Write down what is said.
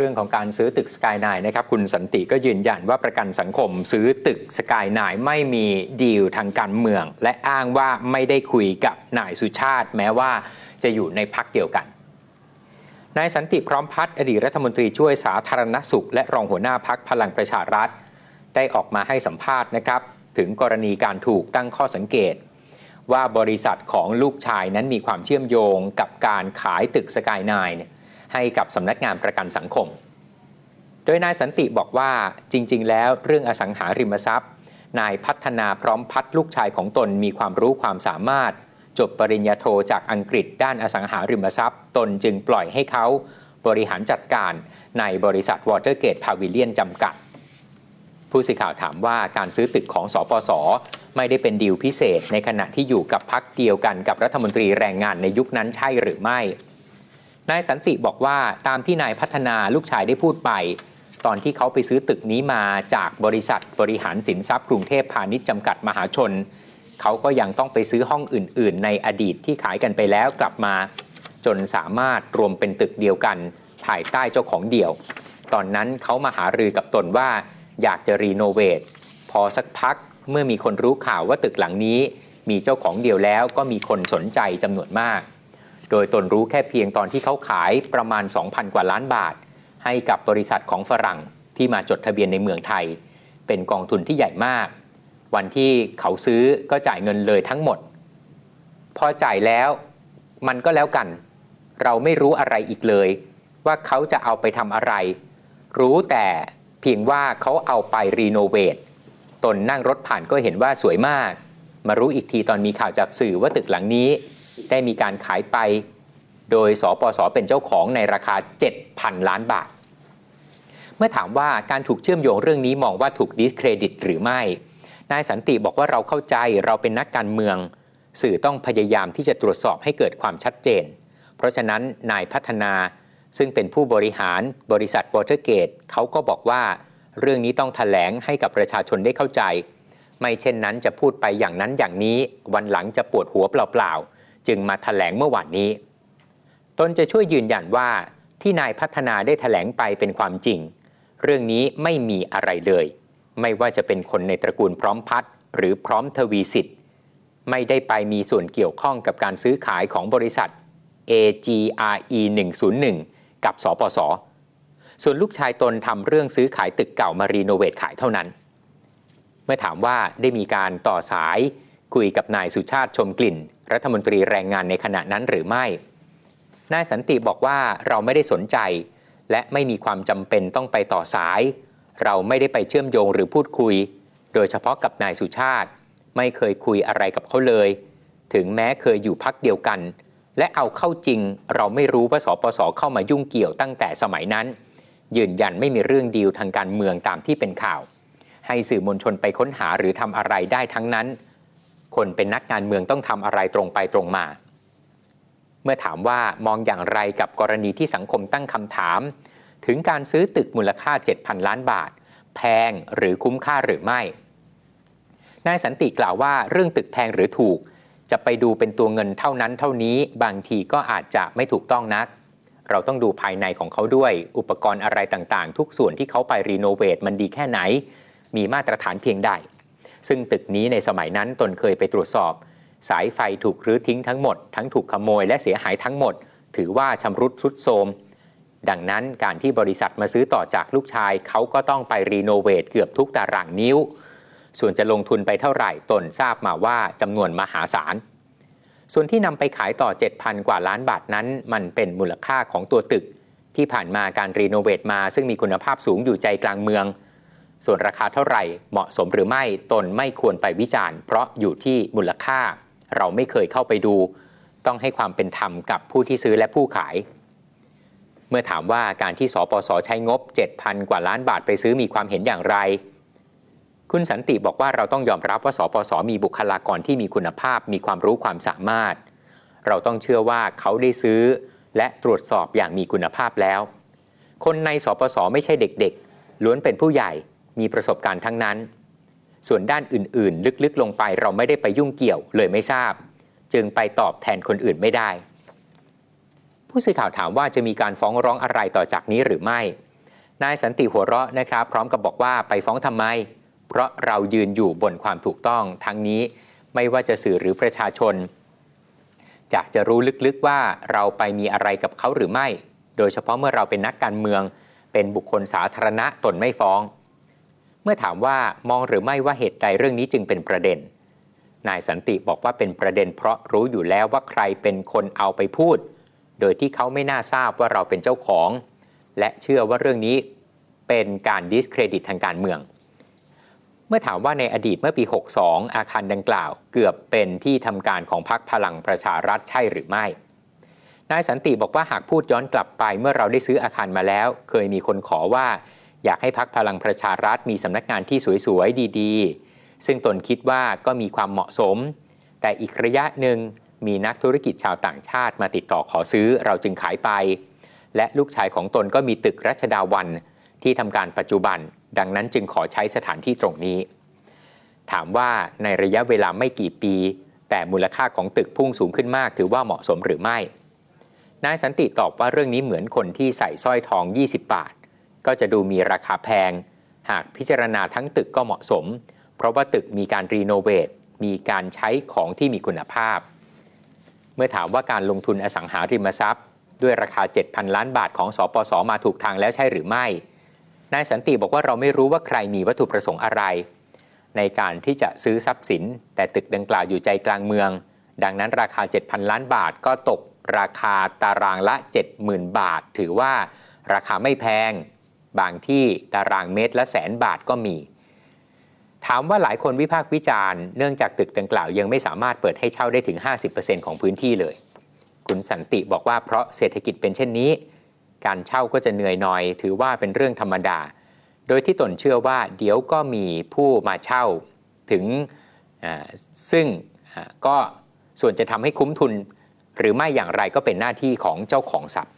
รื่องของการซื้อตึกสกายไนนะครับคุณสันติก็ยืนยันว่าประกันสังคมซื้อตึกสกายไนไม่มีดีลทางการเมือง และอ้างว่าไม่ได้คุยกับนายสุชาติ แม้ว่าจะอยู่ในพักเดียวกันนายสันติพร้อมพัฒน์อดีตรัฐมนตรีช่วยสาธารณสุข และรองหัวหน้าพักพลังประชารัฐ ได้ออกมาให้สัมภาษณ์นะครับ ถึงกรณีการถูกตั้งข้อสังเกต ว่าบริษัทของลูกชายนั้นมีความเชื่อมโยงกับการขายตึกสกายไนเนี่ย ให้กับสำนักงานประกันสังคม โดยนายสันติบอกว่าจริง ๆ แล้วเรื่องอสังหาริมทรัพย์ นายพัฒนาพร้อมพัฒลูกชายของตนมีความรู้ความสามารถ จบปริญญาโทจากอังกฤษด้านอสังหาริมทรัพย์ ตนจึงปล่อยให้เขาบริหารจัดการในบริษัทวอเตอร์เกตพาวิเลียนจำกัด ผู้สื่อข่าวถามว่าการซื้อตึกของสอปสไม่ได้เป็นดีลพิเศษ ในขณะที่อยู่กับพักเดียวกันกับรัฐมนตรีแรงงานในยุคนั้นใช่หรือไม่ นายสันติบอกว่าตามที่นายพัฒนาลูกชายได้พูดไป ตอนที่เขาไปซื้อตึกนี้มาจากบริษัทบริหารสินทรัพย์กรุงเทพพาณิชย์จำกัดมหาชน เขาก็ยังต้องไปซื้อห้องอื่น ๆ ในอดีตที่ขายกันไปแล้วกลับมา จนสามารถรวมเป็นตึกเดียวกัน ภายใต้เจ้าของเดี่ยว ตอนนั้นเขามาหารือกับตนว่าอยากจะรีโนเวทพอสักพักเมื่อมีคนรู้ข่าวว่าตึกหลังนี้ มีเจ้าของเดียวแล้วก็มีคนสนใจจำนวนมาก โดยตนรู้แค่เพียงตอนที่เขาขายประมาณ 2,000 กว่าล้านบาท ให้กับบริษัทของฝรั่งที่มาจดทะเบียนในเมืองไทย เป็นกองทุนที่ใหญ่มาก วันที่เขาซื้อก็จ่ายเงินเลยทั้งหมด พอจ่ายแล้วมันก็แล้วกัน เราไม่รู้อะไรอีกเลย ว่าเขาจะเอาไปทำอะไร รู้แต่เพียงว่าเขาเอาไปรีโนเวทตนนั่งรถผ่านก็เห็นว่าสวยมาก มารู้อีกทีตอนมีข่าวจากสื่อว่าตึกหลังนี้ ได้มีการขายไปโดยสปสเป็นเจ้าของในราคา 7,000 ล้านบาท เมื่อถามว่าการถูกเชื่อมโยงเรื่องนี้มองว่าถูกดิสเครดิตหรือไม่ นายสันติบอกว่าเราเข้าใจเราเป็นนักการเมือง สื่อต้องพยายามที่จะตรวจสอบให้เกิดความชัดเจน เพราะฉะนั้นนายพัฒนาซึ่งเป็นผู้บริหารบริษัทวอเตอร์เกตเขาก็บอกว่า เรื่องนี้ต้องถแถลงให้กับประชาชนได้เข้าใจ ไม่เช่นนั้นจะพูดไปอย่างนั้นอย่างนี้วันหลังจะปวดหัวเปล่าๆ จึงมาถแถลงเมื่อวานนี้ ตนจะช่วยยืนยันว่าที่นายพัฒนาได้ถแถลงไปเป็นความจริง เรื่องนี้ไม่มีอะไรเลย ไม่ว่าจะเป็นคนในตระกูลพร้อมพัฒหรือพร้อมทวีสิทธิ์ ไม่ได้ไปมีส่วนเกี่ยวข้องกับการซื้อขายของบริษัท AGRE 101 กับสปส ส่วนลูกชายตนทำเรื่องซื้อขายตึกเก่ามารีโนเวทขายเท่านั้น เมื่อถามว่าได้มีการต่อสาย คุยกับนายสุชาติชมกลิ่น รัฐมนตรีแรงงานในขณะนั้นหรือไม่ นายสันติบอกว่าเราไม่ได้สนใจ และไม่มีความจำเป็นต้องไปต่อสาย เราไม่ได้ไปเชื่อมโยงหรือพูดคุย โดยเฉพาะกับนายสุชาติ ไม่เคยคุยอะไรกับเขาเลย ถึงแม้เคยอยู่พักเดียวกัน และเอาเข้าจริง เราไม่รู้ว่าสปสเข้ามายุ่งเกี่ยวตั้งแต่สมัยนั้น ยืนยันไม่มีเรื่องดีลทางการเมืองตามที่เป็นข่าว ให้สื่อมวลชนไปค้นหาหรือทำอะไรได้ทั้งนั้น คนเป็นนักการเมืองต้องทำอะไรตรงไปตรงมา เมื่อถามว่ามองอย่างไรกับกรณีที่สังคมตั้งคำถาม ถึงการซื้อตึกมูลค่า 7,000 ล้านบาท แพงหรือคุ้มค่าหรือไม่ นายสันติกล่าวว่าเรื่องตึกแพงหรือถูก จะไปดูเป็นตัวเงินเท่านั้นเท่านี้ บางทีก็อาจจะไม่ถูกต้องนัก เราต้องดูภายในของเขาด้วย อุปกรณ์อะไรต่างๆ ทุกส่วนที่เขาไปรีโนเวทมันดีแค่ไหน มีมาตรฐานเพียงใด ซึ่งตึกนี้ในสมัยนั้นตนเคยไปตรวจสอบ สายไฟถูกรื้อทิ้งทั้งหมด ทั้งถูกขโมยและเสียหายทั้งหมด ถือว่าชำรุดทรุดโทรมดังนั้นการที่บริษัทมาซื้อต่อจากลูกชาย เขาก็ต้องไปรีโนเวทเกือบทุกตารางนิ้ว ส่วนจะลงทุนไปเท่าไหร่ตนทราบมาว่าจำนวนมหาศาล ส่วนที่นำไปขายต่อ 7,000 กว่าล้านบาทนั้น มันเป็นมูลค่าของตัวตึก ที่ผ่านมาการรีโนเวทมาซึ่งมีคุณภาพสูงอยู่ใจกลางเมือง ส่วนราคาเท่าไหร่เหมาะสมหรือไม่ตนไม่ควรไปวิจารณ์ เพราะอยู่ที่มูลค่า เราไม่เคยเข้าไปดู ต้องให้ความเป็นธรรมกับผู้ที่ซื้อและผู้ขาย เมื่อถามว่าการที่สปสใช้งบ 7,000 กว่าล้านบาทไปซื้อมีความเห็นอย่างไร คุณสันติบอกว่าเราต้องยอมรับว่าสปสมีบุคลากรที่มีคุณภาพ มีความรู้ความสามารถ เราต้องเชื่อว่าเขาได้ซื้อ และตรวจสอบอย่างมีคุณภาพแล้ว คนในสปสไม่ใช่เด็กๆ ล้วนเป็นผู้ใหญ่ มีประสบการณ์ทั้งนั้น ส่วนด้านอื่นๆ ลึกๆ ลงไปเราไม่ได้ไปยุ่งเกี่ยวเลยไม่ทราบ จึงไปตอบแทนคนอื่นไม่ได้ ผู้สื่อข่าวถามว่าจะมีการฟ้องร้องอะไรต่อจากนี้หรือไม่ นายสันติหัวเราะนะครับ พร้อมกับบอกว่าไปฟ้องทำไม เพราะเรายืนอยู่บนความถูกต้องทั้งนี้ไม่ว่าจะสื่อหรือประชาชนอยากจะรู้ลึกๆว่าเราไปมีอะไรกับเขาหรือไม่ โดยเฉพาะเมื่อเราเป็นนักการเมือง เป็นบุคคลสาธารณะตนไม่ฟ้อง เมื่อถามว่ามองหรือไม่ว่าเหตุใดเรื่องนี้จึงเป็นประเด็น นายสันติบอกว่าเป็นประเด็น เพราะรู้อยู่แล้วว่าใครเป็นคนเอาไปพูด โดยที่เขาไม่น่าทราบว่าเราเป็นเจ้าของ และเชื่อว่าเรื่องนี้เป็นการดิสเครดิตทางการเมือง เมื่อถามว่าในอดีตเมื่อปี 62 อาคารดังกล่าว เกือบเป็นที่ทำการของพรรคพลังประชารัฐใช่หรือไม่นายสันติบอกว่าหากพูดย้อนกลับไปเมื่อเราได้ซื้ออาคารมาแล้ว เคยมีคนขอว่า อยากให้พักพลังประชารัฐมีสำนักงานที่สวยๆ ดีๆ ซึ่งตนคิดว่าก็มีความเหมาะสม แต่อีกระยะหนึ่งมีนักธุรกิจชาวต่างชาติมาติดต่อขอซื้อเราจึงขายไป และลูกชายของตนก็มีตึกรัชดาวันที่ทำการปัจจุบัน ดังนั้นจึงขอใช้สถานที่ตรงนี้ ถามว่าในระยะเวลาไม่กี่ปี แต่มูลค่าของตึกพุ่งสูงขึ้นมาก ถือว่าเหมาะสมหรือไม่นายสันติตอบว่าเรื่องนี้เหมือนคนที่ใส่สร้อยทอง 20 บาท ก็จะดูมีราคาแพง หากพิจารณาทั้งตึกก็เหมาะสม เพราะว่าตึกมีการรีโนเวทมีการใช้ของที่มีคุณภาพ เมื่อถามว่าการลงทุนอสังหาริมทรัพย์ ด้วยราคา 7,000 ล้านบาทของสอปสมาถูกทางแล้วใช่หรือไม่นายสันติบอกว่าเราไม่รู้ว่าใครมีวัตถุประสงค์อะไร ในการที่จะซื้อทรัพย์สิน แต่ตึกดังกล่าวอยู่ใจกลางเมือง ดังนั้นราคา 7,000 ล้านบาทก็ตกราคาตารางละ 70,000 บาท ถือว่าราคาไม่แพง บางที่ตารางเมตรละแสนบาทก็มี ถามว่าหลายคนวิพากษ์วิจารณ์เนื่องจากตึกดังกล่าวยังไม่สามารถเปิดให้เช่าได้ถึง 50%ของพื้นที่เลย คุณสันติบอกว่าเพราะเศรษฐกิจเป็นเช่นนี้ การเช่าก็จะเหนื่อยหน่อย ถือว่าเป็นเรื่องธรรมดา โดยที่ตนเชื่อว่าเดี๋ยวก็มีผู้มาเช่าถึงซึ่งก็ส่วนจะทำให้คุ้มทุน หรือไม่อย่างไรก็เป็นหน้าที่ของเจ้าของทรัพย์